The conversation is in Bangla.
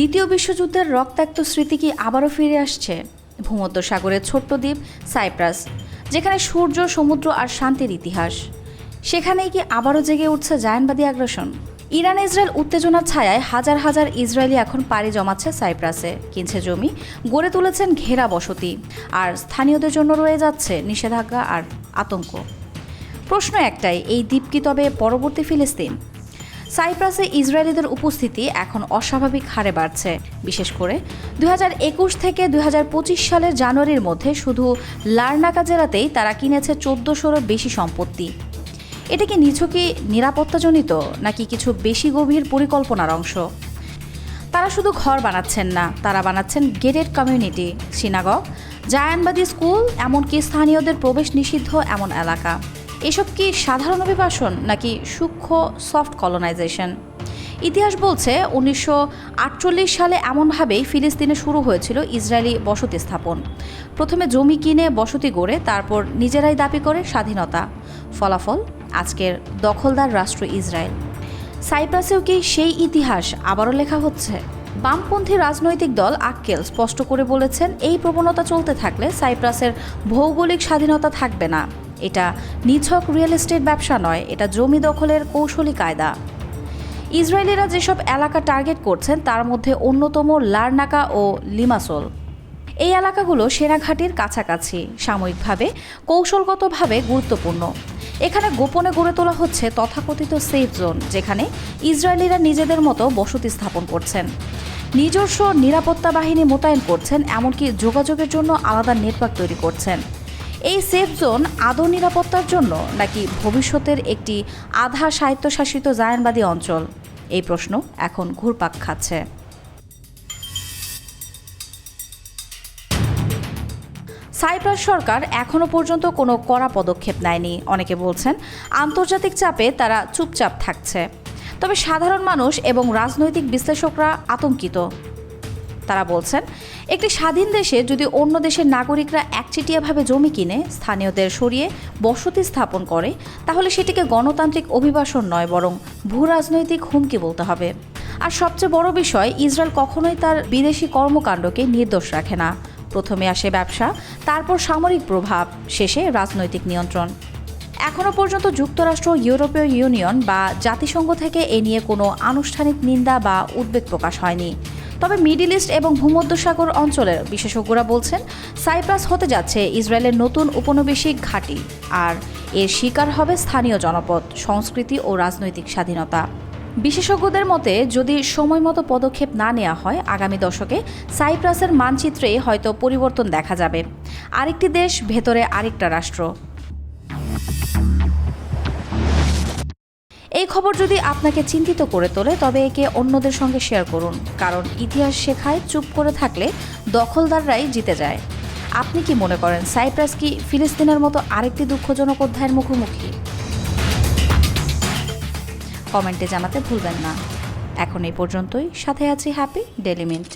দ্বিতীয় বিশ্বযুদ্ধের রক্তাক্ত স্মৃতি কি আবারও ফিরে আসছে? ভূমধ্য সাগরের ছোট্ট দ্বীপ সাইপ্রাস, যেখানে সূর্য, সমুদ্র আর শান্তির ইতিহাস। সেখানেই কি আবারও জেগে উঠছে জায়ানবাদী আগ্রাসন? ইরান ইসরায়েল উত্তেজনার ছায়ায় হাজার হাজার ইসরায়েলি এখন পাড়ি জমাচ্ছে সাইপ্রাসে। কিনছে জমি, গড়ে তুলেছেন ঘেরা বসতি, আর স্থানীয়দের জন্য রয়ে যাচ্ছে নিষেধাজ্ঞা আর আতঙ্ক। প্রশ্ন একটাই, এই দ্বীপ কি তবে পরবর্তী ফিলিস্তিন? সাইপ্রাসে ইসরায়েলিদের উপস্থিতি এখন অস্বাভাবিক হারে বাড়ছে। বিশেষ করে দুই হাজার একুশ থেকে দুই হাজার পঁচিশ সালের জানুয়ারির মধ্যে শুধু লার্নাকা জেলাতেই তারা কিনেছে চোদ্দোশোরও বেশি সম্পত্তি। এটা কি নিছকই নিরাপত্তাজনিত নাকি কিছু বেশি গভীর পরিকল্পনার অংশ? তারা শুধু ঘর বানাচ্ছেন না, তারা বানাচ্ছেন গেটেড কমিউনিটি সিনাগগ জায়ানবাদী স্কুল, এমনকি স্থানীয়দের প্রবেশ নিষিদ্ধ এমন এলাকা। এসব কি সাধারণ অভিবাসন নাকি সূক্ষ্ম সফট কলোনাইজেশন? ইতিহাস বলছে উনিশশো আটচল্লিশ সালে এমনভাবেই ফিলিস্তিনে শুরু হয়েছিল ইসরায়েলি বসতি স্থাপন। প্রথমে জমি কিনে বসতি গড়ে, তারপর নিজেরাই দাবি করে স্বাধীনতা। ফলাফল, আজকের দখলদার রাষ্ট্র ইসরায়েল। সাইপ্রাসেও কি সেই ইতিহাস আবারও লেখা হচ্ছে? বামপন্থী রাজনৈতিক দল আক্কেল স্পষ্ট করে বলেছেন, এই প্রবণতা চলতে থাকলে সাইপ্রাসের ভৌগোলিক স্বাধীনতা থাকবে না। এটা নিছক রিয়েল এস্টেট ব্যবসা নয়, এটা জমি দখলের কৌশলী কায়দা। ইসরায়েলিরা যেসব এলাকা টার্গেট করছেন, তার মধ্যে অন্যতম লারনাকা ও লিমাসোল। এই এলাকাগুলো সেনাঘাটির কাছাকাছি, সাময়িকভাবে কৌশলগতভাবে গুরুত্বপূর্ণ। এখানে গোপনে গড়ে তোলা হচ্ছে তথাকথিত সেফ জোন যেখানে ইসরায়েলিরা নিজেদের মতো বসতি স্থাপন করছেন। নিজস্ব নিরাপত্তা বাহিনী মোতায়েন করছেন, এমনকি যোগাযোগের জন্য আলাদা নেটওয়ার্ক তৈরি করছেন। এই সেফ জোন আদৌ নিরাপত্তার জন্য নাকি ভবিষ্যতের একটি আধা স্বায়ত্তশাসিত জায়ানবাদী অঞ্চল? এই প্রশ্ন এখন ঘুরপাক খাচ্ছে। সাইপ্রাস সরকার এখনও পর্যন্ত কোনো কড়া পদক্ষেপ নেয়নি। অনেকে বলছেন, আন্তর্জাতিক চাপে তারা চুপচাপ থাকছে। তবে সাধারণ মানুষ এবং রাজনৈতিক বিশ্লেষকরা আতঙ্কিত। তারা বলছেন, একটি স্বাধীন দেশে যদি অন্য দেশের নাগরিকরা একচেটিয়াভাবে জমি কিনে স্থানীয়দের সরিয়ে বসতি স্থাপন করে, তাহলে সেটিকে গণতান্ত্রিক অভিবাসন নয়, বরং ভূ রাজনৈতিক হুমকি বলতে হবে। আর সবচেয়ে বড় বিষয়, ইসরায়েল কখনোই তার বিদেশি কর্মকাণ্ডকে নির্দোষ রাখে না। প্রথমে আসে ব্যবসা, তারপর সামরিক প্রভাব, শেষে রাজনৈতিক নিয়ন্ত্রণ। এখনও পর্যন্ত যুক্তরাষ্ট্র, ইউরোপীয় ইউনিয়ন বা জাতিসংঘ থেকে এ নিয়ে কোনো আনুষ্ঠানিক নিন্দা বা উদ্বেগ প্রকাশ হয়নি। তবে মিডিল ইস্ট এবং ভূমধ্যসাগর অঞ্চলের বিশেষজ্ঞরা বলছেন, সাইপ্রাস হতে যাচ্ছে ইসরায়েলের নতুন উপনিবেশিক ঘাঁটি আর এর শিকার হবে স্থানীয় জনপদ, সংস্কৃতি ও রাজনৈতিক স্বাধীনতা। বিশেষজ্ঞদের মতে, যদি সময় মতো পদক্ষেপ না নেওয়া হয়, আগামী দশকে সাইপ্রাসের মানচিত্রে হয়তো পরিবর্তন দেখা যাবে। আরেকটি দেশ, ভেতরে আরেকটা রাষ্ট্র। এই খবর যদি আপনাকে চিন্তিত করে তোলে, তবে একে অন্যদের সঙ্গে শেয়ার করুন। কারণ ইতিহাস শেখায় চুপ করে থাকলে দখলদাররাই জিতে যায়। আপনি কি মনে করেন সাইপ্রাস কি ফিলিস্তিনের মতো আরেকটি দুঃখজনক অধ্যায়ের মুখোমুখি? কমেন্টে জানাতে ভুলবেন না। এখন এই পর্যন্তই। সাথে আছি হ্যাপি ডেলি মিন্ট।